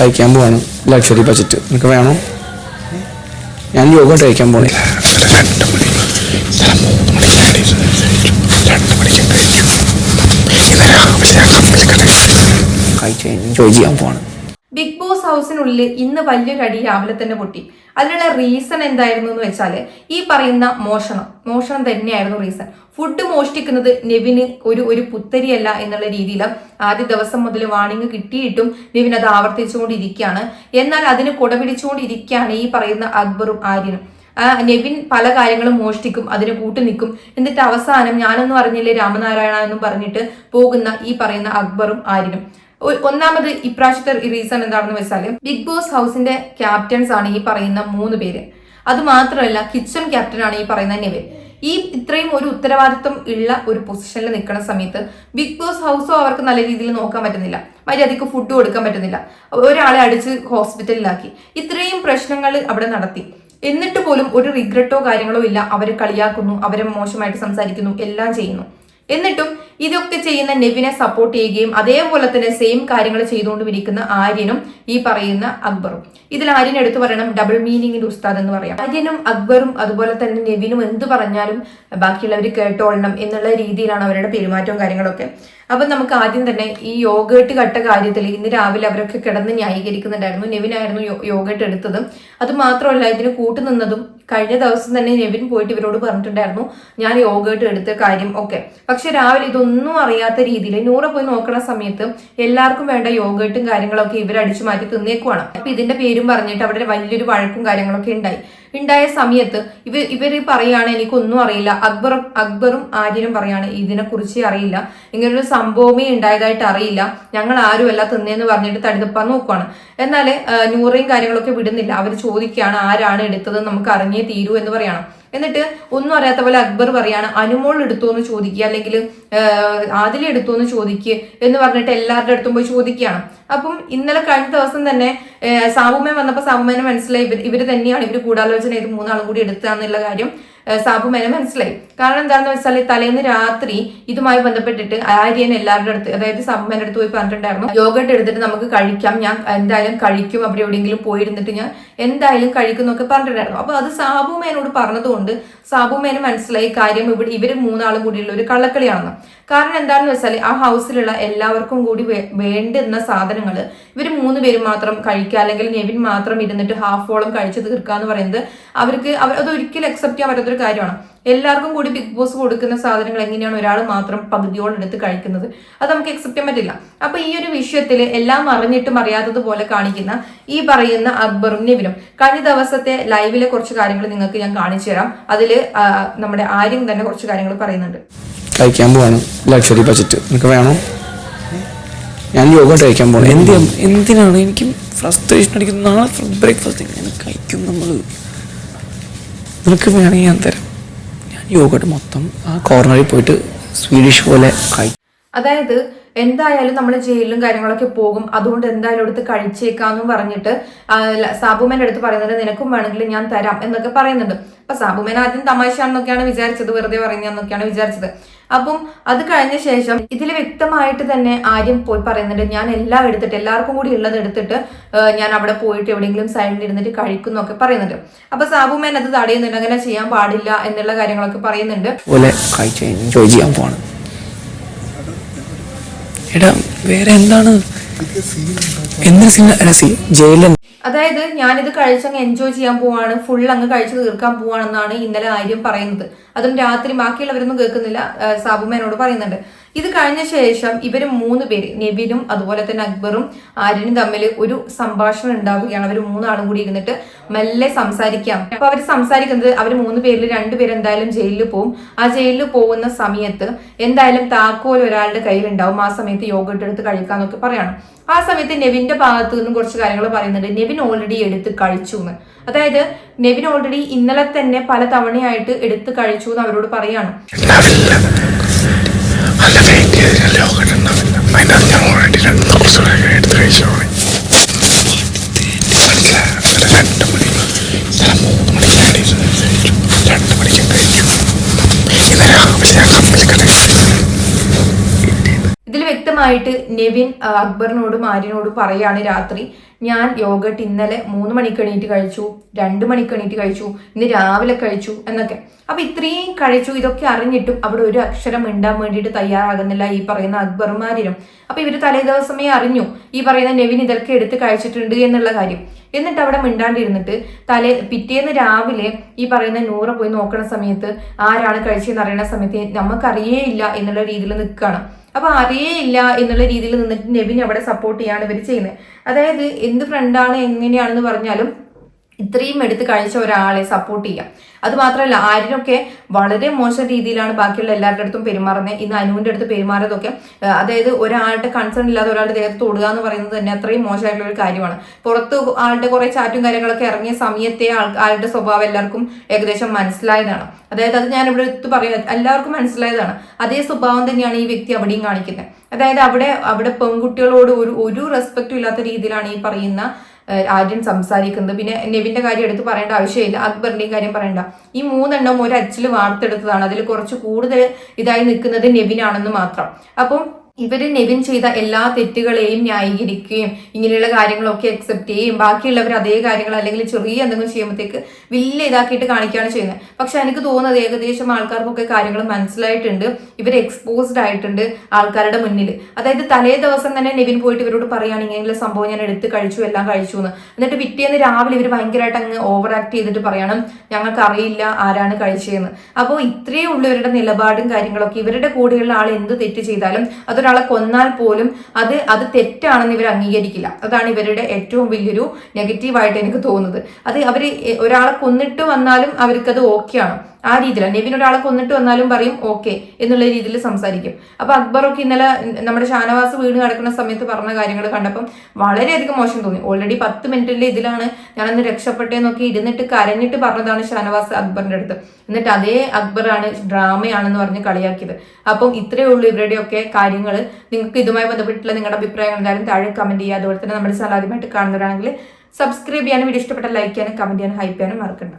കഴിക്കാൻ പോവാണ്. Luxury budget നിനക്ക് വേണോ? ഞാൻ യോഗ കഴിക്കാൻ പോണേ. കഴിച്ചു രണ്ട് ജോലി ചെയ്യാൻ പോവാണ്. ബിഗ് ബോസ് ഹൗസിനുള്ളിൽ ഇന്ന് വലിയൊരു അടി രാവിലെ തന്നെ പൊട്ടി. അതിനുള്ള റീസൺ എന്തായിരുന്നു എന്ന് വെച്ചാൽ ഈ പറയുന്ന മോഷണം മോഷണം തന്നെയായിരുന്നു റീസൺ ഫുഡ് മോഷ്ടിക്കുന്നത് നെവിന് ഒരു ഒരു പുത്തരിയല്ല എന്നുള്ള രീതിയിൽ ആദ്യ ദിവസം മുതൽ വാണിംഗ് കിട്ടിയിട്ടും നെവിൻ അത് ആവർത്തിച്ചുകൊണ്ടിരിക്കുകയാണ്. എന്നാൽ അതിന് കുടപിടിച്ചുകൊണ്ടിരിക്കുകയാണ് ഈ പറയുന്ന അക്ബറും ആര്യനും. നെവിൻ പല കാര്യങ്ങളും മോഷ്ടിക്കും അതിന് കൂട്ടു നിൽക്കും. എന്നിട്ട് അവസാനം ഞാനൊന്നും അറിഞ്ഞില്ലേ രാമനാരായണ എന്നും പറഞ്ഞിട്ട് പോകുന്ന ഈ പറയുന്ന അക്ബറും ആര്യനും. ഒന്നാമത് ഇപ്രാവശ്യത്തെ റീസൺ എന്താണെന്ന് വെച്ചാൽ ബിഗ് ബോസ് ഹൗസിന്റെ ക്യാപ്റ്റൻസ് ആണ് ഈ പറയുന്ന മൂന്ന് പേര്. അത് മാത്രമല്ല കിച്ചൺ ക്യാപ്റ്റൻ ആണ് ഈ പറയുന്ന നെവിൻ ഈ ഇത്രയും ഒരു ഉത്തരവാദിത്വം ഉള്ള ഒരു പൊസിഷനിൽ നിൽക്കുന്ന സമയത്ത് ബിഗ് ബോസ് ഹൗസോ അവർക്ക് നല്ല രീതിയിൽ നോക്കാൻ പറ്റുന്നില്ല. മര്യാദയ്ക്ക് ഫുഡ് കൊടുക്കാൻ പറ്റുന്നില്ല. ഒരാളെ അടിച്ച് ഹോസ്പിറ്റലിലാക്കി ഇത്രയും പ്രശ്നങ്ങൾ അവിടെ നടത്തി. എന്നിട്ട് പോലും ഒരു റിഗ്രറ്റോ കാര്യങ്ങളോ ഇല്ല. അവരെ കളിയാക്കുന്നു അവരെ മോശമായിട്ട് സംസാരിക്കുന്നു എല്ലാം ചെയ്യുന്നു. എന്നിട്ടും ഇതൊക്കെ ചെയ്യുന്ന നെവിനെ സപ്പോർട്ട് ചെയ്യുകയും അതേപോലെ തന്നെ സെയിം കാര്യങ്ങൾ ചെയ്തുകൊണ്ടിരിക്കുന്ന ആര്യനും ഈ പറയുന്ന അക്ബറും. ഇതിൽ ആര്യൻ എടുത്തു പറയണം ഡബിൾ മീനിങ്ങിന്റെ ഉസ്താദ് എന്ന് പറയാം. ആര്യനും അക്ബറും അതുപോലെ തന്നെ നെവിനും എന്ത് പറഞ്ഞാലും ബാക്കിയുള്ളവർ കേട്ടോളണം എന്നുള്ള രീതിയിലാണ് അവരുടെ പെരുമാറ്റവും കാര്യങ്ങളൊക്കെ. അപ്പൊ നമുക്ക് ആദ്യം തന്നെ ഈ യോഗേട്ട് കട്ട കാര്യത്തിൽ ഇന്ന് രാവിലെ അവരൊക്കെ കിടന്ന് ന്യായീകരിക്കുന്നുണ്ടായിരുന്നു. നെവിനായിരുന്നു യോഗേട്ട് എടുത്തതും. അത് മാത്രമല്ല ഇതിന് കൂട്ടുനിന്നതും കഴിഞ്ഞ ദിവസം തന്നെ നെവിൻ പോയിട്ട് ഇവരോട് പറഞ്ഞിട്ടുണ്ടായിരുന്നു ഞാൻ യോഗേട്ട് എടുത്ത കാര്യം ഒക്കെ. പക്ഷെ രാവിലെ ഇതൊന്നും അറിയാത്ത രീതിയിൽ നൂറ പോയി നോക്കണ സമയത്ത് എല്ലാവർക്കും വേണ്ട യോഗേട്ടും കാര്യങ്ങളൊക്കെ ഇവരടിച്ചു മാറ്റി തിന്നേക്കുവാണ്. അപ്പൊ ഇതിന്റെ പേരും പറഞ്ഞിട്ട് അവിടെ വലിയൊരു വഴക്കും കാര്യങ്ങളൊക്കെ ഉണ്ടായി. ഉണ്ടായ സമയത്ത് ഇവർ ഇവർ പറയുകയാണ് എനിക്കൊന്നും അറിയില്ല. അക്ബറും അക്ബറും ആര്യനും പറയാണ് ഇതിനെക്കുറിച്ച് അറിയില്ല. ഇങ്ങനൊരു സംഭവമേ ഉണ്ടായതായിട്ട് അറിയില്ല. ഞങ്ങൾ ആരുമല്ല തിന്നേന്ന് പറഞ്ഞിട്ട് തടുതപ്പാൻ നോക്കുവാണ്. എന്നാൽ നൂറയും കാര്യങ്ങളൊക്കെ വിടുന്നില്ല. അവർ ചോദിക്കുകയാണ് ആരാണ് എടുത്തത് നമുക്ക് അറിഞ്ഞേ തീരൂ എന്ന് പറയണം. എന്നിട്ട് ഒന്നും അറിയാത്ത പോലെ അക്ബർ പറയാണ് അനുമോൾ എടുത്തു എന്ന് ചോദിക്കുക അല്ലെങ്കിൽ ആദില എടുത്തു എന്ന് ചോദിക്കുക എന്ന് പറഞ്ഞിട്ട് എല്ലാവരുടെ അടുത്തും പോയി ചോദിക്കുകയാണ്. അപ്പം ഇന്നലെ കഴിഞ്ഞ ദിവസം തന്നെ സാബുമേ വന്നപ്പോൾ സാബുമേനെ മനസ്സിലായി ഇവർ തന്നെയാണ് ഇവർ ഗൂഢാലോചന ചെയ്ത് മൂന്നാളും കൂടി എടുത്താന്നുള്ള കാര്യം സാബുമേനെ മനസ്സിലായി. കാരണം എന്താണെന്ന് വെച്ചാൽ തലേന്ന് രാത്രി ഇതുമായി ബന്ധപ്പെട്ടിട്ട് ആര്യൻ എല്ലാവരുടെ അടുത്ത് അതായത് സാബുമേന്റെ അടുത്ത് പോയി പറഞ്ഞിട്ടുണ്ടായിരുന്നു. യോഗട്ട് എടുത്തിട്ട് നമുക്ക് കഴിക്കാം. ഞാൻ എന്തായാലും കഴിക്കും. അവിടെ എവിടെയെങ്കിലും പോയിരുന്നിട്ട് ഞാൻ എന്തായാലും കഴിക്കും എന്നൊക്കെ പറഞ്ഞിട്ടുണ്ടായിരുന്നു. അപ്പൊ അത് സാബുമേനോട് പറഞ്ഞതുകൊണ്ട് സാബുമേന് മനസ്സിലായി കാര്യം ഇവിടെ ഇവർ മൂന്നാളും കൂടിയുള്ള ഒരു കള്ളക്കളിയാണെന്ന്. കാരണം എന്താണെന്ന് വെച്ചാൽ ആ ഹൗസിലുള്ള എല്ലാവർക്കും കൂടി വേണ്ടുന്ന സാധനങ്ങൾ ഇവർ മൂന്ന് പേര് മാത്രം കഴിക്കുക അല്ലെങ്കിൽ നെവിൻ മാത്രം ഇരുന്നിട്ട് ഹാഫോളം കഴിച്ചു തീർക്കുക എന്ന് പറയുന്നത് അവർക്ക് അവർ അത് ഒരിക്കലും അക്സെപ്റ്റ് ചെയ്യാൻ പറ്റാത്തൊരു കാര്യമാണ്. എല്ലാവർക്കും കൂടി ബിഗ് ബോസ് കൊടുക്കുന്ന സാധനങ്ങൾ എങ്ങനെയാണ് ഒരാൾ മാത്രം പകുതിയോളം എടുത്ത് കഴിക്കുന്നത്? അത് നമുക്ക് അക്സെപ്റ്റ് ചെയ്യാൻ പറ്റില്ല. അപ്പൊ ഈ ഒരു വിഷയത്തിൽ എല്ലാം അറിഞ്ഞിട്ടും അറിയാത്തതുപോലെ കാണിക്കുന്ന ഈ പറയുന്ന അക്ബറും നിവിനും കഴിഞ്ഞ ദിവസത്തെ ലൈവിലെ കുറച്ച് കാര്യങ്ങൾ നിങ്ങൾക്ക് ഞാൻ കാണിച്ചു തരാം. അതിൽ നമ്മുടെ ആര്യം തന്നെ കുറച്ച് കാര്യങ്ങൾ പറയുന്നുണ്ട്. കഴിക്കാൻ പോവാണ്. ലക്ഷറി ബജറ്റ് നിനക്ക് വേണോ? ഞാൻ യോഗ കഴിക്കാൻ പോകണം എന്ത് എന്തിനാണ്? എനിക്ക് ഫ്രസ്ട്രേഷൻ അടിക്കുന്ന. നാളെ ബ്രേക്ക്ഫാസ്റ്റ് എങ്ങനെ കഴിക്കും നമ്മൾ നിനക്ക് വേണമെങ്കിൽ ഞാൻ തരാം. യോഗട്ട് മൊത്തം ആ കോർണറിൽ പോയിട്ട് സ്വീഡിഷ് പോലെ കഴിക്കും അതായത് എന്തായാലും നമ്മൾ ജയിലിലും കാര്യങ്ങളൊക്കെ പോകും. അതുകൊണ്ട് എന്തായാലും എടുത്ത് കഴിച്ചേക്കാന്നും പറഞ്ഞിട്ട് സാബുമേന്റെ അടുത്ത് പറയുന്നത് നിനക്കും വേണമെങ്കിൽ ഞാൻ തരാം എന്നൊക്കെ പറയുന്നുണ്ട്. അപ്പൊ സാബുമേൻ ആദ്യം തമാശയാണെന്നൊക്കെയാണ് വിചാരിച്ചത് വെറുതെ പറയുന്നതെന്നൊക്കെയാണ് വിചാരിച്ചത്. അപ്പം അത് കഴിഞ്ഞ ശേഷം ഇതിൽ വ്യക്തമായിട്ട് തന്നെ ആര്യം പോയി പറയുന്നുണ്ട്. ഞാൻ എല്ലാം എടുത്തിട്ട് എല്ലാവർക്കും കൂടി ഉള്ളത് എടുത്തിട്ട് ഞാൻ അവിടെ പോയിട്ട് എവിടെയെങ്കിലും സൈഡിൽ ഇരുന്നിട്ട് കഴിക്കും എന്നൊക്കെ പറയുന്നുണ്ട്. അപ്പൊ സാബുമേൻ അത് തടയുന്നുണ്ട്. അങ്ങനെ ചെയ്യാൻ പാടില്ല എന്നുള്ള കാര്യങ്ങളൊക്കെ പറയുന്നുണ്ട്. എടാ വേറെ എന്താണ്? ജയിലിൽ അതായത് ഞാനിത് കഴിച്ചങ്ങ് എൻജോയ് ചെയ്യാൻ പോവാണ് ഫുൾ അങ്ങ് കഴിച്ച് തീർക്കാൻ പോവാണെന്നാണ് ഇന്നലെ ആര്യം പറയുന്നത്. അതും രാത്രി ബാക്കിയുള്ളവരൊന്നും കേൾക്കുന്നില്ല സാബുമേനോട് പറയുന്നുണ്ട്. ഇത് കഴിഞ്ഞ ശേഷം ഇവർ മൂന്ന് പേര് നെവിനും അതുപോലെ തന്നെ അക്ബറും ആര്യനും തമ്മിൽ ഒരു സംഭാഷണം ഉണ്ടാവുകയാണ്. അവർ മൂന്നാളും കൂടി ഇരുന്നിട്ട് മെല്ലെ സംസാരിക്കാം. അപ്പൊ അവർ സംസാരിക്കുന്നത് അവർ മൂന്ന് പേരിൽ രണ്ടുപേര് എന്തായാലും ജയിലിൽ പോകും ആ ജയിലിൽ പോകുന്ന സമയത്ത് എന്തായാലും താക്കോൽ ഒരാളുടെ കയ്യിൽ ഉണ്ടാവും ആ സമയത്ത് യോഗ എടുത്ത് കഴിക്കാന്നൊക്കെ പറയണം. ആ സമയത്ത് നെവിന്റെ ഭാഗത്ത് നിന്നും കുറച്ച് കാര്യങ്ങൾ പറയുന്നുണ്ട്. നെവിൻ ഓൾറെഡി എടുത്ത് കഴിച്ചു എന്ന്. അതായത് നെവിൻ ഓൾറെഡി ഇന്നലെ തന്നെ പല തവണയായിട്ട് എടുത്ത് കഴിച്ചു എന്ന് അവരോട് പറയാണ്. അല്ല വെയിറ്റ് ചെയ്ത് ഞാൻ ലോകം ഉണ്ടാവില്ല അതിനകത്ത് അത് ഞാൻ ഓൾറെഡി രണ്ട് ദിവസം എടുത്ത് കഴിച്ചു ഇതിൽ വ്യക്തമായിട്ട് നെവിൻ അക്ബറിനോടും ആര്യനോടും പറയാണ് രാത്രി. ഞാൻ യോഗട്ട് ഇന്നലെ മൂന്ന് മണിക്ക് എണീറ്റ് കഴിച്ചു രണ്ട് മണിക്ക് എണീറ്റ് കഴിച്ചു ഇന്ന് രാവിലെ കഴിച്ചു എന്നൊക്കെ. അപ്പൊ ഇത്രയും കഴിച്ചു ഇതൊക്കെ അറിഞ്ഞിട്ടും അവിടെ ഒരു അക്ഷരം മിണ്ടാൻ വേണ്ടിയിട്ട് തയ്യാറാകുന്നില്ല ഈ പറയുന്ന അക്ബർമാരിലും. അപ്പൊ ഇവർ തലേ ദിവസമേ അറിഞ്ഞു ഈ പറയുന്ന നെവിൻ ഇതൊക്കെ എടുത്ത് കഴിച്ചിട്ടുണ്ട് എന്നുള്ള കാര്യം. എന്നിട്ട് അവിടെ മിണ്ടാണ്ടിരുന്നിട്ട് തലേ പിറ്റേന്ന് രാവിലെ ഈ പറയുന്ന നൂറ പോയി നോക്കണ സമയത്ത് ആരാണ് കഴിച്ചതെന്ന് അറിയണ സമയത്ത് നമുക്കറിയേയില്ല എന്നുള്ള രീതിയിൽ നിൽക്കുകയാണ് അപ്പൊ ഇല്ല എന്നുള്ള രീതിയിൽ നിന്നിട്ട് നെവിൻ അവിടെ സപ്പോർട്ട് ചെയ്യാണ് ഇവർ ചെയ്യുന്നത്. അതായത് എന്ത് ഫ്രണ്ടാണ് എങ്ങനെയാണെന്ന് പറഞ്ഞാലും ഇത്രയും എടുത്ത് കഴിച്ച ഒരാളെ സപ്പോർട്ട് ചെയ്യാം. അത് മാത്രമല്ല വളരെ മോശം രീതിയിലാണ് ബാക്കിയുള്ള എല്ലാവരുടെ അടുത്തും പെരുമാറുന്നത്. ഇന്ന് അനുവിന്റെ അടുത്ത് പെരുമാറിയതൊക്കെ അതായത് ഒരാളുടെ കൺസേൺ ഇല്ലാതെ ഒരാളുടെ ദേഹത്ത് തൊടുക എന്ന് പറയുന്നത് തന്നെ അത്രയും മോശമായിട്ടുള്ള ഒരു കാര്യമാണ്. പുറത്ത് ആളുടെ കുറേ ചാറ്റും കാര്യങ്ങളൊക്കെ ഇറങ്ങിയ സമയത്തെ ആളുടെ സ്വഭാവം എല്ലാവർക്കും ഏകദേശം മനസ്സിലായതാണ്. അതായത് അത് ഞാൻ ഇവിടെ എടുത്ത് പറയുന്നത് എല്ലാവർക്കും മനസ്സിലായതാണ്. അതേ സ്വഭാവം തന്നെയാണ് ഈ വ്യക്തി അവിടെയും കാണിക്കുന്നത്. അതായത് അവിടെ അവിടെ പെൺകുട്ടികളോട് ഒരു ഒരു റെസ്പെക്റ്റും ഇല്ലാത്ത രീതിയിലാണ് ഈ പറയുന്ന ആര്യൻ സംസാരിക്കുന്നത്. പിന്നെ നെവിന്റെ കാര്യം എടുത്ത് പറയേണ്ട ആവശ്യമില്ല. അക്ബറിന്റെയും കാര്യം പറയണ്ട. ഈ മൂന്നെണ്ണം ഒരു അച്ചിൽ വാർത്തെടുത്തതാണ്. അതിൽ കുറച്ച് കൂടുതൽ ഇതായി നിൽക്കുന്നത് നെവിനാണെന്ന് മാത്രം. അപ്പം ഇവർ നെവിൻ ചെയ്ത എല്ലാ തെറ്റുകളെയും ന്യായീകരിക്കുകയും ഇങ്ങനെയുള്ള കാര്യങ്ങളൊക്കെ അക്സെപ്റ്റ് ചെയ്യുകയും ബാക്കിയുള്ളവർ അതേ കാര്യങ്ങൾ അല്ലെങ്കിൽ ചെറിയ എന്തെങ്കിലും ചെയ്യുമ്പോഴത്തേക്ക് വലിയ ഇതാക്കിയിട്ട് കാണിക്കുകയാണ് ചെയ്യുന്നത്. പക്ഷെ എനിക്ക് തോന്നുന്നത് ഏകദേശം ആൾക്കാർക്കൊക്കെ കാര്യങ്ങൾ മനസ്സിലായിട്ടുണ്ട്. ഇവർ എക്സ്പോസ്ഡ് ആയിട്ടുണ്ട് ആൾക്കാരുടെ മുന്നിൽ. അതായത് തലേ ദിവസം തന്നെ നെവിൻ പോയിട്ട് ഇവരോട് പറയുകയാണ് ഇങ്ങനെയുള്ള സംഭവം ഞാൻ എടുത്ത് കഴിച്ചു എല്ലാം കഴിച്ചു എന്ന്. എന്നിട്ട് പിറ്റേന്ന് രാവിലെ ഇവർ ഭയങ്കരമായിട്ട് അങ്ങ് ഓവർ ആക്ട് ചെയ്തിട്ട് പറയണം ഞങ്ങൾക്ക് അറിയില്ല ആരാണ് കഴിച്ചതെന്ന്. അപ്പോൾ ഇത്രയേ ഉള്ളവരുടെ നിലപാടും കാര്യങ്ങളൊക്കെ. ഇവരുടെ കൂടെയുള്ള ആൾ എന്ത് തെറ്റ് ചെയ്താലും അതൊരാളെ കൊന്നാൽ പോലും അത് അത് തെറ്റാണെന്ന് ഇവർ അംഗീകരിക്കില്ല. അതാണ് ഇവരുടെ ഏറ്റവും വലിയൊരു നെഗറ്റീവായിട്ട് എനിക്ക് തോന്നുന്നത്. അത് അവർ ഒരാളെ കൊന്നിട്ട് വന്നാലും അവർക്കത് ഓക്കെയാണ്. ആ രീതിയിലാണ്. നെവിൻ ഒരാളെ കൊന്നിട്ട് വന്നാലും പറയും ഓക്കെ എന്നുള്ള രീതിയിൽ സംസാരിക്കും. അപ്പൊ അക്ബറൊക്കെ ഇന്നലെ നമ്മുടെ ഷാനവാസ് വീണ് കിടക്കുന്ന സമയത്ത് പറഞ്ഞ കാര്യങ്ങൾ കണ്ടപ്പം വളരെയധികം മോശം തോന്നി. ഓൾറെഡി പത്ത് മിനിറ്റിന്റെ ഇതിലാണ് ഞാനന്ന് രക്ഷപ്പെട്ടേന്നൊക്കെ ഇരുന്നിട്ട് കരഞ്ഞിട്ട് പറഞ്ഞതാണ് ഷാനവാസ് അക്ബറിന്റെ അടുത്ത്. എന്നിട്ട് അതേ അക്ബറാണ് ഡ്രാമയാണെന്ന് പറഞ്ഞ് കളിയാക്കിയത്. അപ്പം ഇത്രയേ ഉള്ളൂ ഇവരുടെയൊക്കെ കാര്യങ്ങൾ നിങ്ങൾക്ക് ഇതുമായി ബന്ധപ്പെട്ടുള്ള നിങ്ങളുടെ അഭിപ്രായങ്ങൾ എന്തായാലും താഴെ കമന്റ് ചെയ്യുക. അതുപോലെ തന്നെ നമ്മുടെ ചാനൽ ആദ്യമായിട്ട് കാണുന്നവരാണെങ്കിൽ സബ്സ്ക്രൈബ് ചെയ്യാനും വീഡിയോ ഇഷ്ടപ്പെട്ട ലൈക്ക് ചെയ്യാനും കമന്റ് ചെയ്യാനും ഹൈപ്പ് ചെയ്യാനും മറക്കണ്ട.